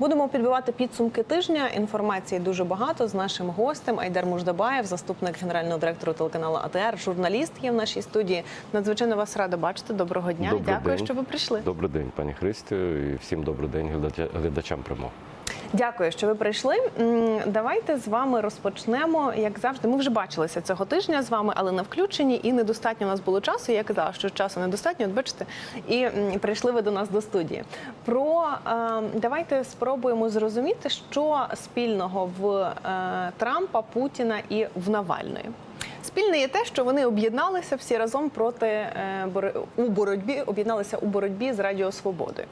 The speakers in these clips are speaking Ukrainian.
Будемо підбивати підсумки тижня. Інформації дуже багато з нашим гостем Айдар Муждабаєв, заступник генерального директора телеканалу АТР, журналіст є в нашій студії. Надзвичайно вас рада бачити. Доброго дня. Добрий Дякую, день. що ви прийшли. Добрий день, пані Христю, і всім добрий день глядача- глядачам прямого. Дякую, що ви прийшли. Давайте з вами розпочнемо. Як завжди, ми вже бачилися цього тижня з вами, але на включенні і недостатньо у нас було часу. Я казала, що часу недостатньо. От бачите, і прийшли ви до нас до студії. Про е, давайте спробуємо зрозуміти, що спільного в е, Трампа, Путіна і в Навальної. Спільне є те, що вони об'єдналися всі разом проти е, у боротьбі, об'єдналися у боротьбі з Радіо Свободою.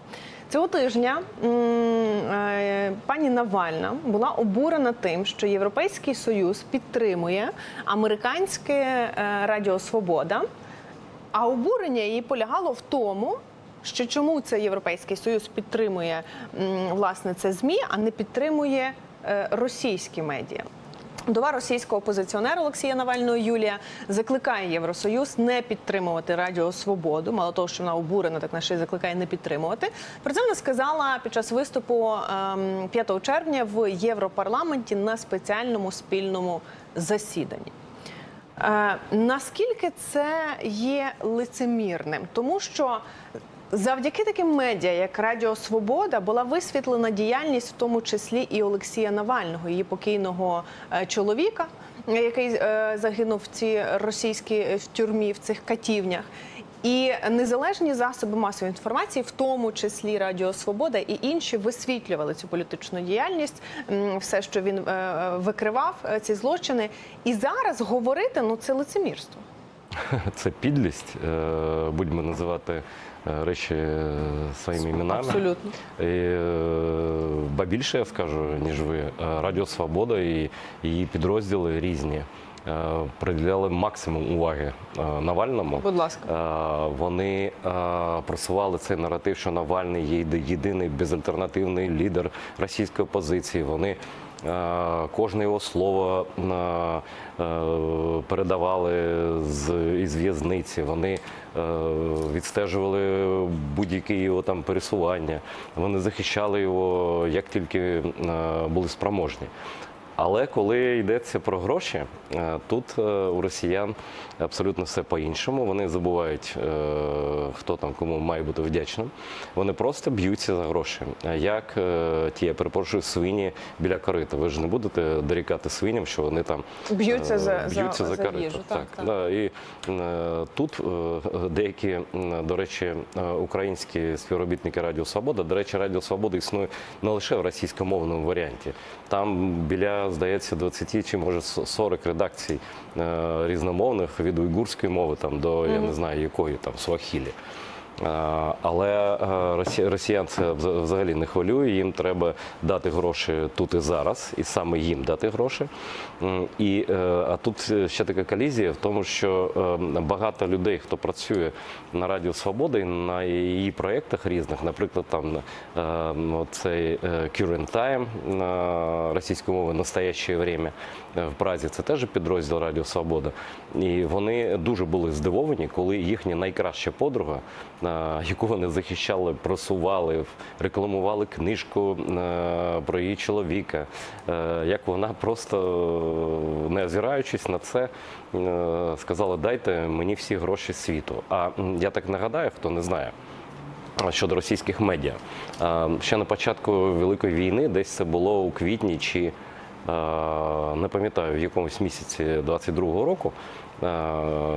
Цього тижня е, пані Навальна була обурена тим, що Європейський Союз підтримує американське е, Радіо Свобода. А обурення її полягало в тому, що чому це Європейський Союз підтримує власне це ЗМІ, а не підтримує е, російські медіа. Вдова російського опозиціонера Олексія Навального Юлія закликає Євросоюз не підтримувати Радіо Свободу. Мало того, що вона обурена, так на й закликає не підтримувати. Про це вона сказала під час виступу ем, 5 червня в Європарламенті на спеціальному спільному засіданні. Е, наскільки це є лицемірним? Тому що завдяки таким медіа, як Радіо Свобода, була висвітлена діяльність, в тому числі і Олексія Навального, її покійного е, чоловіка, який е, загинув в цій російській е, в тюрмі, в цих катівнях. І незалежні засоби масової інформації, в тому числі Радіо Свобода і інші, висвітлювали цю політичну діяльність, все, що він викривав, ці злочини. І зараз говорити ну це лицемірство. Це підлість, будемо називати речі е, своїми іменами. Абсолютно. І, е, ба більше я скажу, ніж ви. Е, Радіо Свобода і її підрозділи різні. е, Приділяли максимум уваги е, Навальному. Будь ласка. Е, Вони е, просували цей наратив, що Навальний є єди- єдиний безальтернативний лідер російської опозиції. Вони е, кожне його слово е, е, передавали з із в'язниці. Вони е, відстежували будь-які його там пересування. Вони захищали його як тільки е, були спроможні. Але коли йдеться про гроші, е, тут е, у росіян абсолютно все по-іншому. Вони забувають, е, хто там кому має бути вдячним. Вони просто б'ються за гроші. Як ті, я перепрошую, свині біля корита. Ви ж не будете дорікати свиням, що вони там Б'ються за- б'ються за, за корита. їжу, так, так. Да, і тут деякі, до речі, українські співробітники Радіо Свобода, до речі, Радіо Свобода існує не лише в російськомовному варіанті. Там біля, здається, 20 чи може 40 редакцій е, різномовних від уйгурської мови там до я не знаю якої там суахілі. Е, Але е, росі- росіян це взагалі не хвилює. Їм треба дати гроші тут і зараз, і саме їм дати гроші. І е, а тут ще така колізія в тому, що е, багато людей, хто працює на Радіо Свобода і на її проєктах різних, наприклад, там е, ну, цей Current Time російською мовою настояще время в Празі, це теж підрозділ Радіо Свобода. І вони дуже були здивовані, коли їхня найкраща подруга, е, яку вони захищали, просували, рекламували книжку е, про її чоловіка, е, як вона просто е, не озираючись на це, е, сказала: дайте мені всі гроші світу. А я так нагадаю, хто не знає. Щодо російських медіа, Е, ще на початку Великої війни, десь це було у квітні чи е, не пам'ятаю в якомусь місяці 22-го року,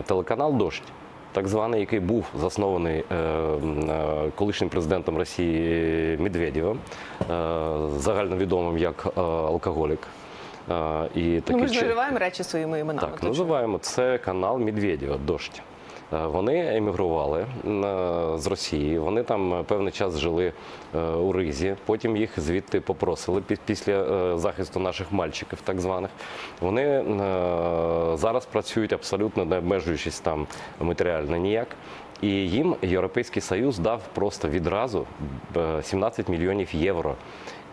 телеканал Дождь, так званий, який був заснований е, е, колишнім президентом Росії Медведєвим, е, загальновідомим як алкоголік. І Ну, ми ж називаємо речі своїми іменами. так, називаємо це канал Медведєва Дождь. Е, Вони емігрували е, з Росії. Вони там е, певний час жили у Ризі. Потім їх звідти попросили після захисту наших мальчиків, так званих. Вони зараз працюють абсолютно не обмежуючись там матеріально ніяк. І їм Європейський Союз дав просто відразу е, 17 мільйонів євро.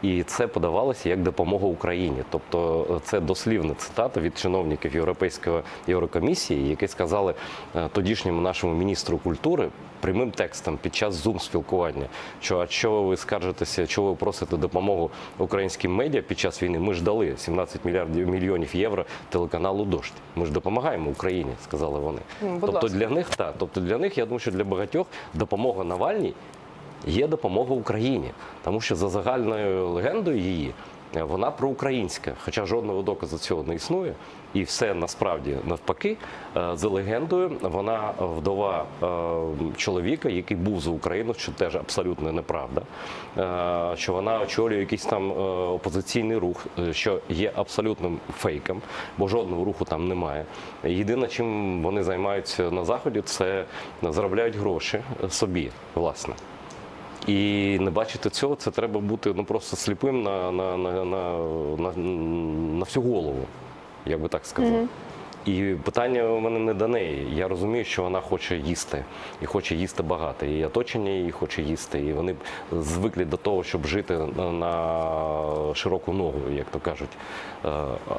І це подавалося як допомога Україні. Тобто е, це дослівна цитата від чиновників Європейської Єврокомісії, які сказали е, тодішньому нашому міністру культури прямим текстом під час зум спілкування. Що а що ви скаржитеся, чого ви просите допомогу українським медіа під час війни? Ми ж дали 17 мільярдів мільйонів євро телеканалу Дождь. Ми ж допомагаємо Україні, сказали вони. Будь тобто ласка. для них так. Тобто для них я думаю, що для багатьох допомога Навальній є допомога Україні, тому що за загальною легендою її. е, Вона проукраїнська, хоча жодного доказу цього не існує, і все насправді навпаки. Е, За легендою, вона вдова е, чоловіка, який був за Україну, що теж абсолютно неправда. Що вона очолює якийсь там опозиційний рух, що є абсолютним фейком, бо жодного руху там немає. Єдине, чим вони займаються на заході, це заробляють гроші собі, власне. І не бачити цього, це треба бути ну просто сліпим на, на, на, на, на, на всю голову, як би так сказати. І питання у мене не до неї. Я розумію, що вона хоче їсти і хоче їсти багато. І оточення її хоче їсти. І вони звикли до того, щоб жити на- широку ногу, як то кажуть. Е,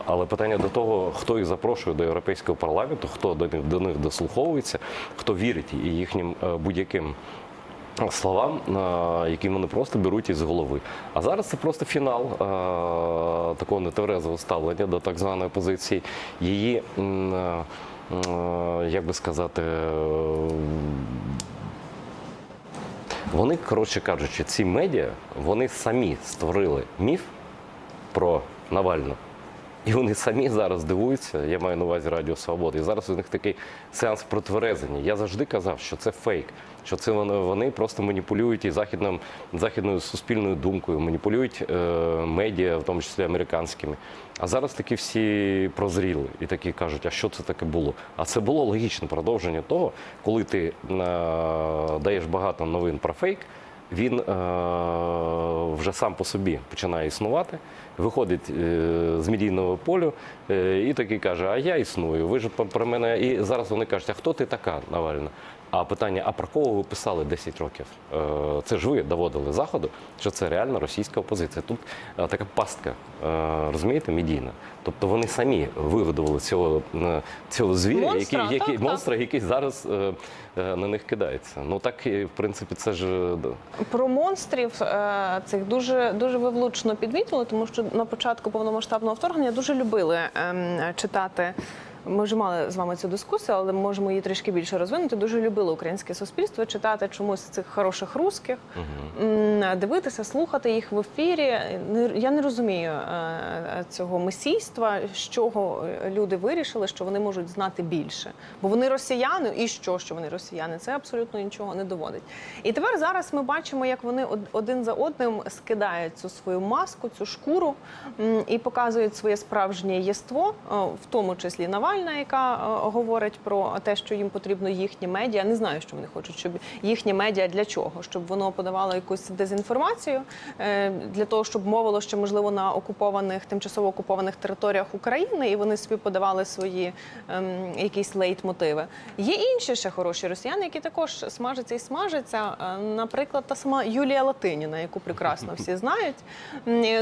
Але питання до того, хто їх запрошує до європейського парламенту, хто до них до них дослуховується, хто вірить їхнім е, будь-яким словам, е, які вони просто беруть із голови. А зараз це просто фінал е, такого нетверезого ставлення до так званої опозиції. Її, е, як би сказати, вони, коротше кажучи, ці медіа, вони самі створили міф про Навальну. І вони самі зараз дивуються, я маю на увазі Радіо Свобода. І зараз у них такий сеанс протверезення. Я завжди казав, що це фейк, що це вони, вони просто маніпулюють і західним, західною суспільною думкою, маніпулюють е, медіа, в тому числі американськими. А зараз такі всі прозріли і такі кажуть, а що це таке було? А це було логічне продовження того, коли ти е, даєш багато новин про фейк. Він е, вже сам по собі починає існувати, виходить е, з медійного полю е, і такий каже: А я існую. Ви ж про- мене. І зараз вони кажуть, а хто ти така, Навальна? А питання: а про кого ви писали 10 років? Е, це ж ви доводили заходу, що це реально російська опозиція. Тут е, така пастка, е, розумієте, медійна. Тобто вони самі вигодували цього, цього звіря, Монстра, який, який так, так. монстра, який зараз на них кидається. Ну так і в принципі це ж. Про монстрів цих дуже дуже ви влучно підмітили, тому що на початку повномасштабного вторгнення дуже любили ем, читати. Ми вже мали з вами цю дискусію, але можемо її трішки більше розвинути. Дуже любили українське суспільство читати чомусь цих хороших русських, дивитися, слухати їх в ефірі. Я не розумію е, цього месійства, з чого люди вирішили, що вони можуть знати більше. Бо вони росіяни, і що, що вони росіяни, це абсолютно нічого не доводить. І тепер зараз ми бачимо, як вони од- один за одним скидають цю свою маску, цю шкуру і показують своє справжнє єство, е, в тому числі Навальна, яка е, говорить про те, що їм потрібно їхні медіа. Не знаю, що вони хочуть, щоб їхні медіа для чого? Щоб воно подавало якусь дезінформацію е, для того, щоб мовило, що можливо на окупованих тимчасово окупованих територіях України, і вони собі подавали свої ем, якісь лейтмотиви. Є інші ще хороші росіяни, які також смажаться і смажаться. Е, Наприклад, та сама Юлія Латиніна, яку прекрасно всі знають.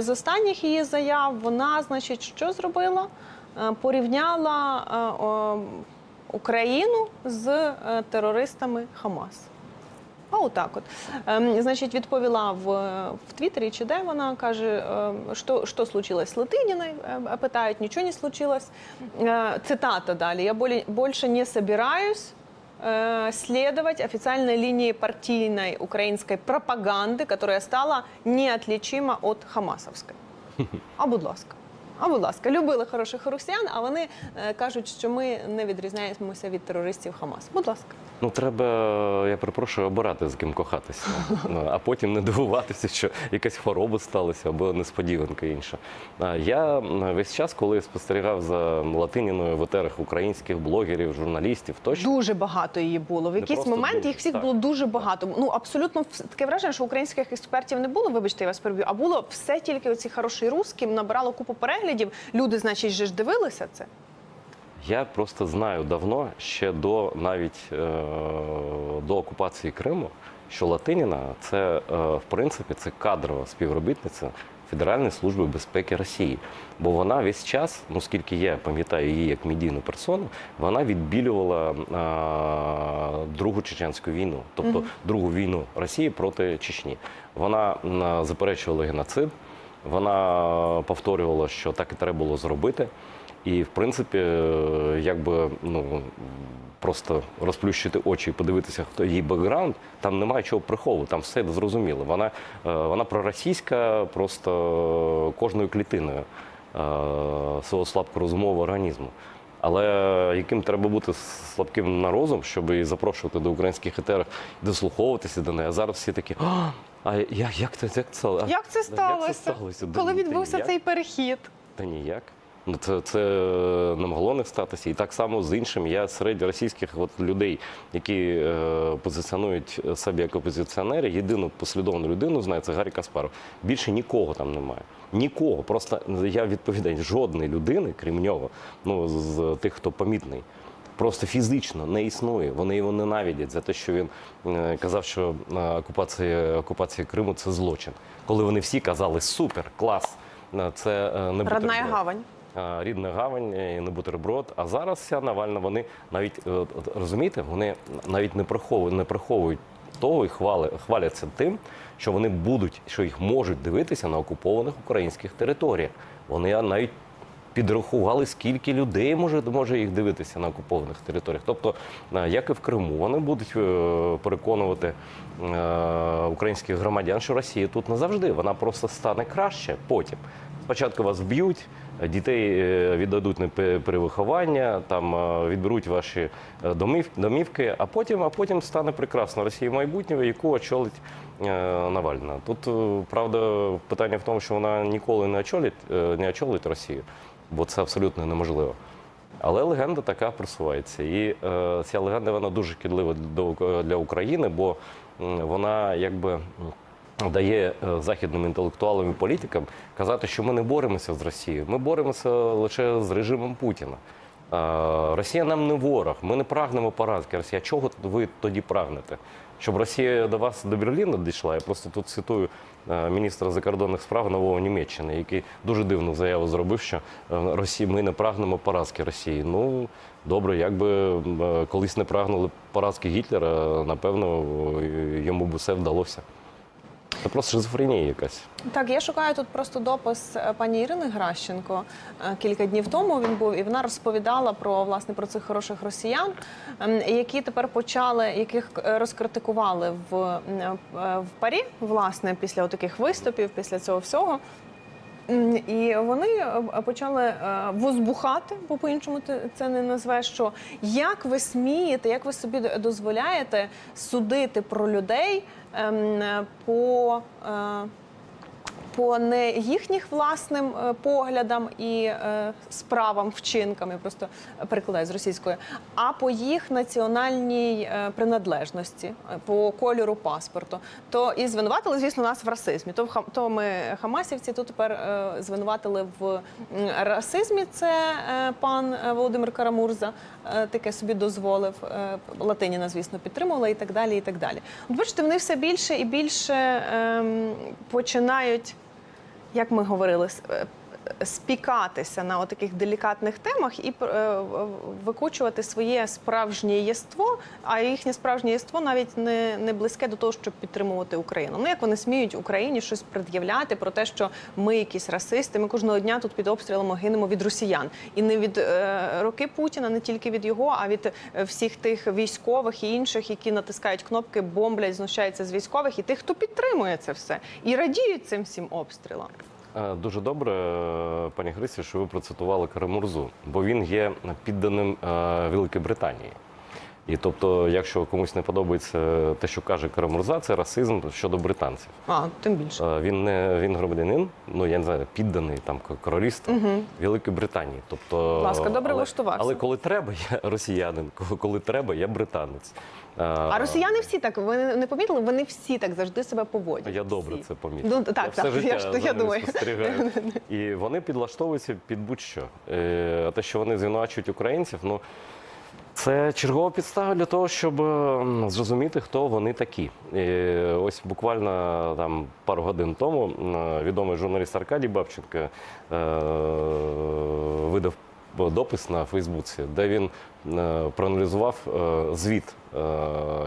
З останніх її заяв вона, значить, що зробила? Е, Порівняла е, Україну з е, терористами Хамас. А отак от. Ем, значить, відповіла в, в Твіттері, чи де вона каже, що, що случилось з Латиніною, питають, нічого не случилось. Цитата далі. Я больше не собираюсь следовать официальной линии партийной украинской пропаганды, которая стала неотличима от хамасовской. А будь ласка. А будь ласка, любили хороших росіян, а вони е, кажуть, що ми не відрізняємося від терористів Хамас. Будь ласка. Ну, треба, я перепрошую, обирати з ким кохатися, Ну, а потім не дивуватися, що якась хвороба сталася або несподіванка інша. Я весь час, коли спостерігав за Латиніною в етерах українських блогерів, журналістів, точно Дуже багато її було. В Не якийсь момент дуже, їх всіх так. було дуже багато. Ну абсолютно таке враження, що українських експертів не було. Вибачте, я вас переб'ю, а було все тільки оці хороші русські, набирало купу переглядів. Люди, значить, же ж дивилися це. Я просто знаю давно, ще до навіть е, до окупації Криму, що Латиніна це е, в принципі це кадрова співробітниця Федеральної служби безпеки Росії. Бо вона весь час, ну скільки я пам'ятаю її як медійну персону, вона відбілювала а, Другу чеченську війну, тобто другу війну Росії проти Чечні. Вона заперечувала геноцид, вона повторювала, що так і треба було зробити. І, в принципі, е, якби ну просто розплющити очі і подивитися, хто її бекграунд, там немає чого приховувати, там все зрозуміло. Вона, е, вона проросійська просто кожною клітиною е, свого слабкорозумового організму. Але яким треба бути слабким на розум, щоб її запрошувати до українських етерів, дослуховуватися до неї. А зараз всі такі, а, як, як, це, як це? а, Як це сталося? сталося? Коли відбувся цей перехід? Та ніяк. Ну, це, це не могло не статися. І так само з іншим. Я серед російських от людей, які е, позиціонують себе як опозиціонери, єдину послідовну людину знаю, це Гаррі Каспаров. Більше нікого там немає. Нікого. Просто я відповідаю, жодної людини, крім нього, ну з тих, хто помітний. Просто фізично не існує. Вони його ненавидять за те, що він е, казав, що е, окупація, окупація Криму це злочин. Коли вони всі казали супер, клас, е, це не Родна гавань. рідна гавань і не бутерброд. А зараз вся Навальна, вони навіть розумієте, вони навіть не приховують, не приховують того і хвали, хваляться тим, що вони будуть, що їх можуть дивитися на окупованих українських територіях. Вони навіть підрахували, скільки людей може, може їх дивитися на окупованих територіях. Тобто, е, як і в Криму, вони будуть е, переконувати е, українських громадян, що Росія тут не завжди. Вона просто стане краще потім. Спочатку вас вб'ють, дітей віддадуть на перевиховання, там відберуть ваші домівки, а потім, а потім стане прекрасна Росія майбутнього, яку очолить Навальна. Тут правда питання в тому, що вона ніколи не очолить, не очолить Росію, бо це абсолютно неможливо. Але легенда така просувається. І е, ця легенда вона дуже шкідлива для України, бо вона якби. Дає е, західним інтелектуалам і політикам казати, що ми не боремося з Росією, ми боремося лише з режимом Путіна. Е, Росія нам не ворог, ми не прагнемо поразки. Росія, чого ви тоді прагнете? Щоб Росія до вас до Берліна дійшла? Я просто тут цитую е, міністра закордонних справ нового Німеччини, який дуже дивну заяву зробив, що е, Росії ми не прагнемо поразки Росії. Ну добре, якби е, колись не прагнули поразки Гітлера, напевно, е, йому б все вдалося. Це просто шизофренія якась. Так, я шукаю тут просто допис е, пані Ірини Гращенко. Е, Кілька днів тому він був, і вона розповідала про власне про цих хороших росіян, ем, які тепер почали, яких е, розкритикували в, в парі, власне, після таких виступів, після цього всього. І вони е, почали е, возбухати, бо по-іншому це не назвеш. Що як ви смієте, як ви собі дозволяєте судити про людей ем, е, по. По не їхніх власним е, поглядам і е, справам, вчинкам, я просто перекладаю з російської, а по їх національній е, приналежності, е, по кольору паспорту. То і звинуватили, звісно, нас в расизмі. То, то ми хамасівці, то тепер звинуватили в расизмі. Це пан Володимир Карамурза таке собі дозволив. Латиніна, звісно, підтримувала і так далі. І так далі. От бачите, вони все більше і більше ем, починають як ми говорили, е, спікатися на таких делікатних темах і е, викучувати своє справжнє єство, а їхнє справжнє єство навіть не, не близьке до того, щоб підтримувати Україну. Ну як вони сміють Україні щось пред'являти про те, що ми якісь расисти. Ми кожного дня тут під обстрілами гинемо від росіян, і не від е, роки Путіна, не тільки від його, а від е, всіх тих військових і інших, які натискають кнопки, бомблять, знущаються з військових, і тих, хто підтримує це все і радіють цим всім обстрілам. Е, Дуже добре, е, пані Христі, що ви процитували Карамурзу, бо він є підданим е, Великої Британії. І тобто, якщо комусь не подобається те, що каже Карамурза, це расизм щодо британців. А тим більше. Він не він громадянин, ну я не знаю, підданий там к- королівству Великої Британії. Тобто, Будь ласка, добре але, влаштувався. але коли треба, я росіянин, коли треба, я британець. Е, А росіяни всі так, ви не помітили, вони всі так завжди себе поводять. Я добре Всі. це помітив. Ну, так, я все так, життя я за я ними думаю. спостерігаю. І вони підлаштовуються під будь-що. Е, А те, що вони звинувачують українців, ну Це чергова підстава для того, щоб зрозуміти, хто вони такі. І ось буквально там пару годин тому відомий журналіст Аркадій Бабченко е, видав допис на Фейсбуці, де він е, проаналізував е, звіт е,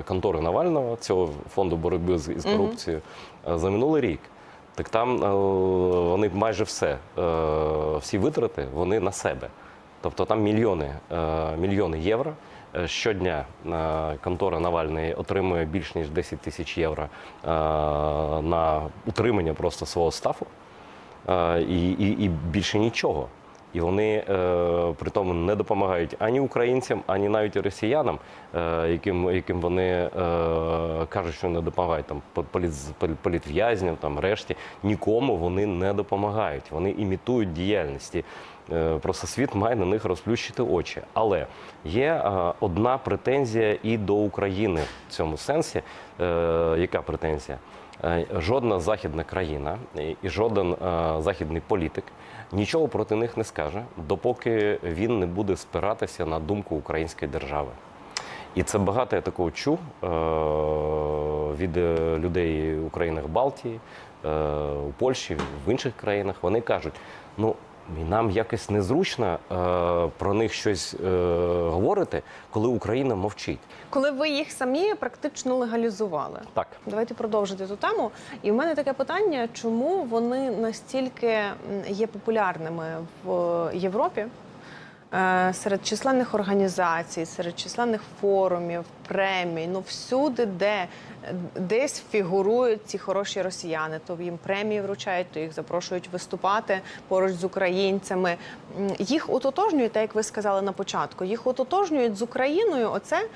контори Навального, цього фонду боротьби з із корупцією, е, за минулий рік. Так там е, вони майже все, е, всі витрати вони на себе. Тобто там мільйони, е, мільйони євро. Е, Щодня е, контора Навальної отримує більш ніж 10 тисяч євро е, на утримання просто свого стафу е, і, і, і більше нічого. І вони е, при тому не допомагають ані українцям, ані навіть росіянам, е, яким, яким вони е, кажуть, що не допомагають там по- політ, політв'язням, там решті. Нікому вони не допомагають. Вони імітують діяльності. Просто світ має на них розплющити очі. Але є одна претензія і до України в цьому сенсі. Яка претензія? Жодна західна країна і- жоден західний політик нічого проти них не скаже, допоки він не буде спиратися на думку української держави. І це багато я такого чув е, від е, людей України країнах Балтії, е, у Польщі, в інших країнах. Вони кажуть, ну. І Нам якось незручно е, про них щось е, говорити, коли Україна мовчить. Коли ви їх самі практично легалізували. Так, Давайте продовжити ту тему. І в мене таке питання: чому вони настільки є популярними в Європі? е, Серед численних організацій, серед численних форумів, премій, ну всюди, де десь фігурують ці хороші росіяни, то їм премії вручають, то їх запрошують виступати поруч з українцями. Їх ототожнюють, так як ви сказали на початку, їх ототожнюють з Україною. Оце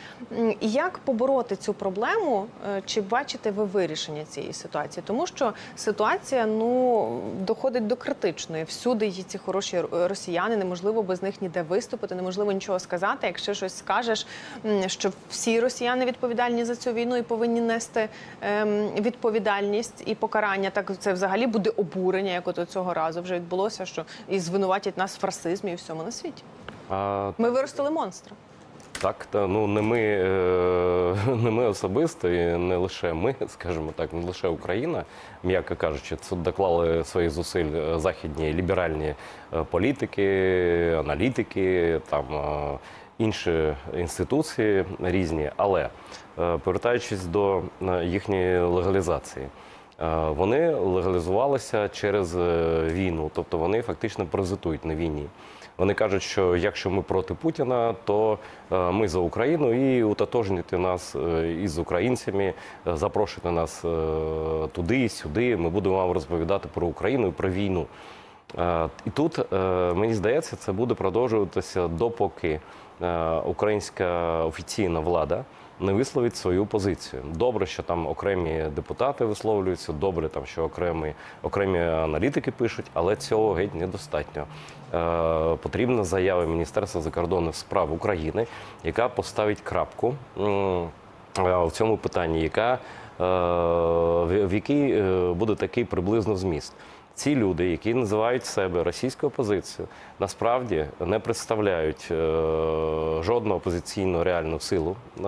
як побороти цю проблему? Е, Чи бачите ви вирішення цієї ситуації? Тому що ситуація ну доходить до критичної. Всюди є ці хороші росіяни. Неможливо без них ніде виступити, неможливо нічого сказати. Якщо щось скажеш, що всі росіяни відповідальні за цю війну і повинні нести ем, відповідальність і покарання, так це взагалі буде обурення, як от цього разу вже відбулося, що і звинуватять нас в расизмі і всьому на світі. а Ми виростили монстра. Так, та ну не ми, е, не ми особисто, і не лише ми, скажімо так, не лише Україна, м'яко кажучи, це доклали свої зусиль е, західні ліберальні е, політики, аналітики, там інші інституції різні. Але повертаючись до е, їхньої легалізації. Е, Вони легалізувалися через е, війну, тобто вони фактично паразитують на війні. Вони кажуть, що якщо ми проти Путіна, то е, ми за Україну і утотожнюйте нас е, із українцями, е, запрошуйте нас е, туди, сюди. Ми будемо вам розповідати про Україну і про війну. Е, І тут е, мені здається, це буде продовжуватися допоки е, українська офіційна влада не висловить свою позицію. Добре, що там окремі депутати висловлюються, добре, там що окремі, окремі аналітики пишуть, але цього геть недостатньо. Е, Потрібна заява Міністерства закордонних справ України, яка поставить крапку е, в цьому питанні, яка е, в якій е, буде такий приблизно зміст. Ці люди, які називають себе російською опозицією, насправді не представляють е, жодну опозиційну реальну силу е,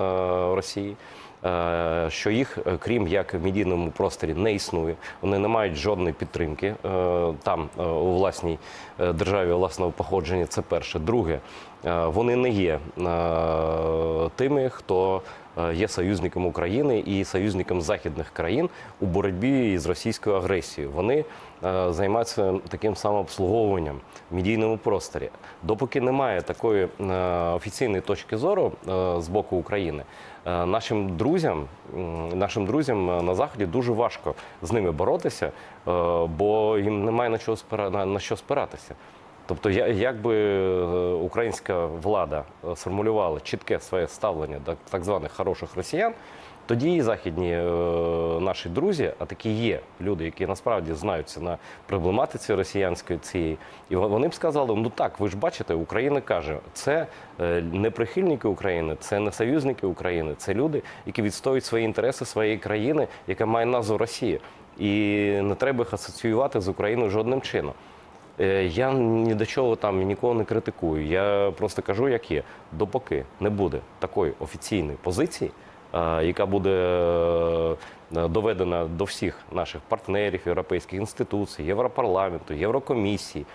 Росії. е, Що їх, крім як в медійному просторі, не існує. Вони не мають жодної підтримки там у власній державі власного походження. Це перше. Друге, вони не є е, тими, хто е, є союзником України і союзником західних країн у боротьбі з російською агресією. Вони е, займаються таким самообслуговуванням в медійному просторі. Допоки немає такої е, офіційної точки зору е, з боку України, е, нашим друзям, нашим друзям е, на заході дуже важко з ними боротися, е, бо їм немає на що спиратися. Тобто, як би е, українська влада е, сформулювала чітке своє ставлення до так званих хороших росіян, тоді і західні е, наші друзі, а такі є люди, які насправді знаються на проблематиці росіянської цієї, і вони б сказали: ну так, ви ж бачите, Україна каже, це не прихильники України, це не союзники України, це люди, які відстоюють свої інтереси своєї країни, яка має назву Росія. І не треба їх асоціювати з Україною жодним чином. Е, Я ні до чого там нікого не критикую. Я просто кажу, як є. Допоки не буде такої офіційної позиції, е, яка буде е, доведена до всіх наших партнерів, європейських інституцій, Європарламенту, Єврокомісії,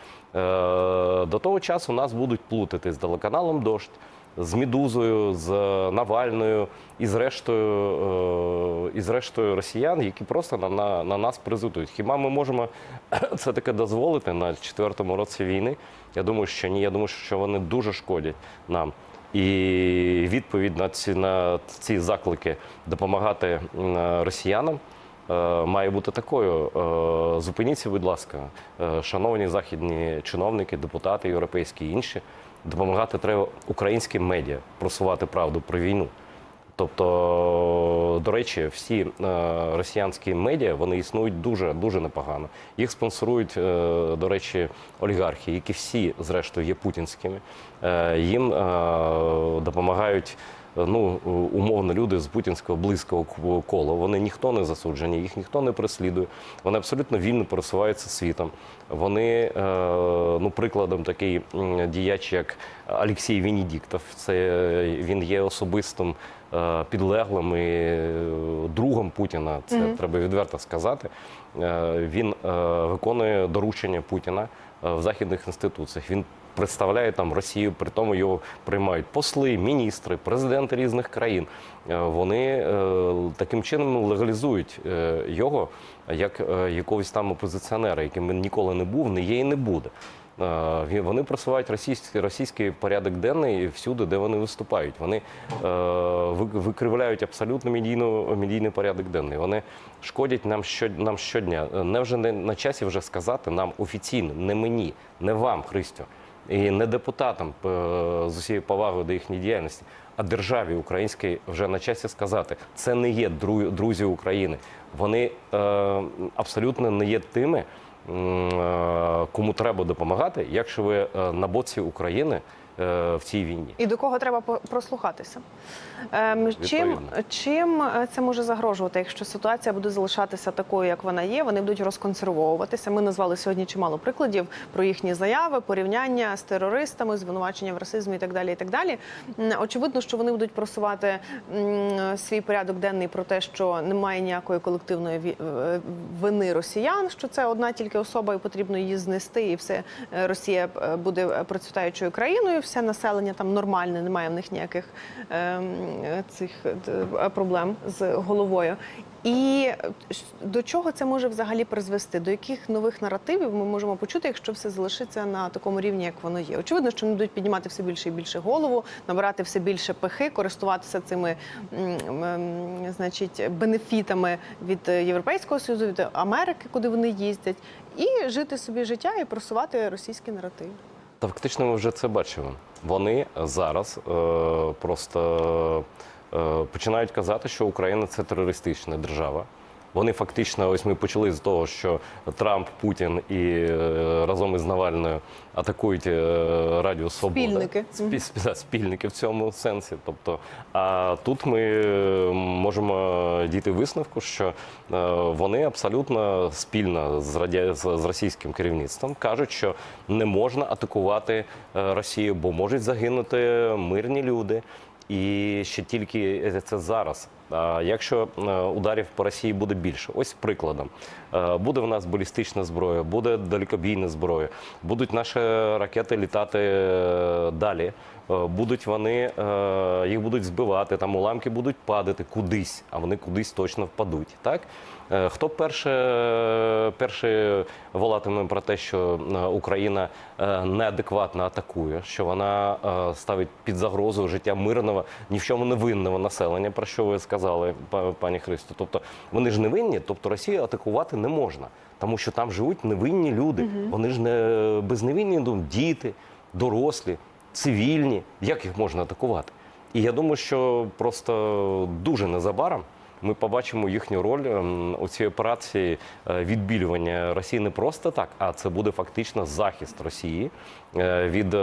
до того часу нас будуть плутати з телеканалом Дождь. З Медузою, з Навальною і з рештою, е, і з рештою росіян, які просто на, на, на нас презентують. Хіба ми можемо це таке дозволити на четвертому році війни? Я думаю, що ні. Я думаю, що вони дуже шкодять нам. І відповідь на ці на ці заклики допомагати росіянам е, має бути такою. Е, Зупиніться, будь ласка, е, шановні західні чиновники, депутати європейські і інші. Допомагати треба українським медіа просувати правду про війну. Тобто, до речі, всі е, росіянські медіа вони існують дуже дуже непогано. Їх спонсорують, е, до речі, олігархи, які всі, зрештою, є путінськими. Е, їм допомагають. Е, Ну, умовно, люди з путінського близького кола. Вони ніхто не засуджені, їх ніхто не переслідує. Вони абсолютно вільно пересуваються світом. Вони, е, ну, прикладом такий діяч, як Олексій Венедіктов. Це е, він є особистим е, підлеглим і е, другом Путіна. Це треба відверто сказати. Е, Він е, виконує доручення Путіна е, в західних інституціях. Він представляє там Росію, при тому його приймають посли, міністри, президенти різних країн. Е, Вони е, таким чином легалізують е, його як якогось там опозиціонера, яким він ніколи не був, не є і не буде. Вони просувають російський, російський порядок денний всюди, де вони виступають. Вони е, ви- викривляють абсолютно медійну, медійний порядок денний. Вони шкодять нам, що, нам щодня. Е, Невже не на часі вже сказати нам офіційно, не мені, не вам, Христю, і не депутатам е, з усією повагою до їхньої діяльності, а державі українській вже на часі сказати, це не є друзі України. Вони е, абсолютно не є тими, е, кому треба допомагати, якщо ви на боці України в цій війні. І до кого треба прослухатися? Ем, чим, чим е, це може загрожувати, якщо ситуація буде залишатися такою, як вона є? Вони будуть розконсервовуватися. Ми назвали сьогодні чимало прикладів про їхні заяви, порівняння з терористами, звинувачення в расизмі і так далі. І так далі. Очевидно, що вони будуть просувати свій порядок денний про те, що немає ніякої колективної е, вини росіян, що це одна тільки особа, і потрібно її знести, і все е, Росія е, буде процвітаючою країною. Все населення там нормальне, немає в них ніяких ем, е, цих е, проблем з головою. І до чого це може взагалі призвести? До яких нових наративів ми можемо почути, якщо все залишиться на такому рівні, як воно є? Очевидно, що вони будуть піднімати все більше і більше голову, набирати все більше пихи, користуватися цими м, м, значить, бенефітами від е, Європейського Союзу, від Америки, куди вони їздять, і жити собі життя і просувати російські наративи. Та фактично ми вже це бачимо. Вони зараз е, просто е, починають казати, що Україна це терористична держава. Вони фактично, ось ми почали з того, що Трамп, Путін і е, разом із Навальною атакують е, Радіо Свобода. Спільники. Спі- спільники в цьому сенсі. Тобто, а тут ми можемо дійти висновку, що е, вони абсолютно спільно з радя... з російським керівництвом кажуть, що не можна атакувати Росію, бо можуть загинути мирні люди. І ще тільки це зараз. Якщо е, ударів по Росії буде більше, ось прикладом, Е, буде в нас балістична зброя, буде далекобійна зброя, будуть наші ракети літати е, далі. Е, Будуть вони е, їх будуть збивати, там уламки будуть падати кудись, а вони кудись точно впадуть. Так Е, хто перше, перше волатиме про те, що Україна неадекватно атакує, що вона ставить під загрозу життя мирного, ні в чому не винного населення, про що ви сказали, па- пані Христо. Тобто вони ж не винні, тобто Росію атакувати не можна, тому що там живуть невинні люди. Вони ж не безневинні ну, діти, дорослі, цивільні. Як їх можна атакувати? І я думаю, що просто дуже незабаром ми побачимо їхню роль ем, у цій операції е, відбілювання Росії не просто так, а це буде фактично захист Росії від е,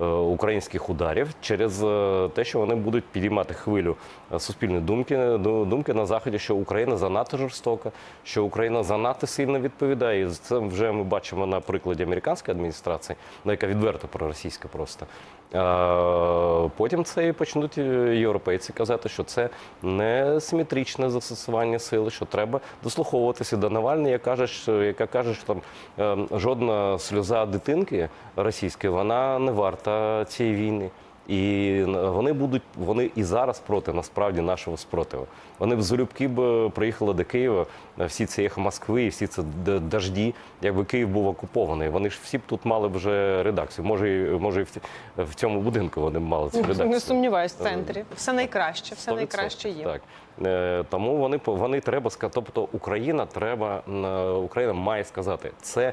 е, українських ударів через е, те, що вони будуть підіймати хвилю е, суспільної думки, думки на заході, що Україна занадто жорстока, що Україна занадто сильно відповідає. І це вже ми бачимо на прикладі американської адміністрації, яка відверто проросійська просто. Е, Потім це і почнуть е, європейці казати, що це не симетричне застосування сили, що треба дослуховуватися до Навальної, яка каже, що, там е, жодна сльоза дитинки російської вона не варта цієї війни. І вони будуть, вони і зараз проти насправді нашого спротиву. Вони б залюбки б приїхали до Києва, всі ці ехо Москви, і всі ці д- дожді, якби Київ був окупований. Вони ж всі б тут мали б вже редакцію. Може, може, і в цьому будинку вони б мали цю редакцію. Не сумніваюсь, в центрі. Все найкраще, все 100%, найкраще є. Так. Е, Тому вони, вони треба сказати, тобто Україна треба, е, Україна має сказати, це е,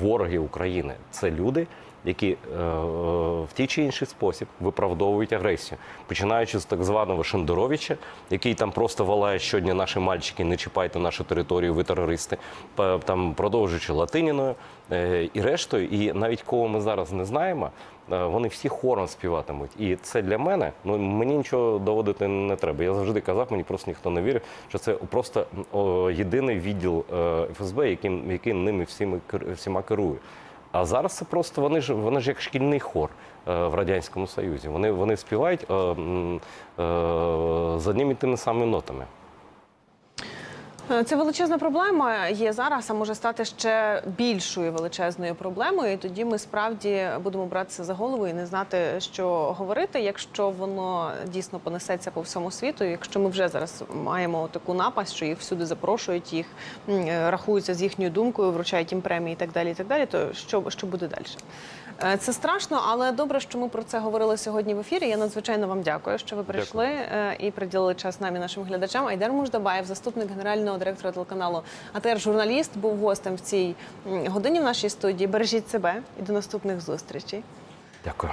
вороги України, це люди, які е, в тій чи інший спосіб виправдовують агресію, починаючи з так званого Шендеровича, який там просто волає щодня наші мальчики, не чіпайте нашу територію, ви терористи, там продовжуючи Латиніною е, і рештою, і навіть кого ми зараз не знаємо. Е, Вони всі хором співатимуть, і це для мене. Ну мені нічого доводити не треба. Я завжди казав, мені просто ніхто не вірив, що це просто о, єдиний відділ е, ФСБ, яким яким ними всіми всіма керує. А зараз це просто вони ж вони ж як шкільний хор е, в радянському союзі. Вони вони співають е, е, з одними і тими самими нотами. Е, Це величезна проблема є зараз, а може стати ще більшою величезною проблемою. І тоді ми справді будемо братися за голову і не знати, що говорити, якщо воно дійсно понесеться по всьому світу. Якщо ми вже зараз маємо таку напасть, що їх всюди запрошують, їх е, рахуються з їхньою думкою, вручають їм премії і так далі. І так далі. То що, що буде далі? Е, Це страшно, але добре, що ми про це говорили сьогодні в ефірі. Я надзвичайно вам дякую, що ви прийшли дякую. і приділили час нам і нашим глядачам. Айдар Муждабаєв, заступник генерального директора телеканалу АТР, журналіст, був гостем в цій годині в нашій студії. Бережіть себе і до наступних зустрічей. Дякую.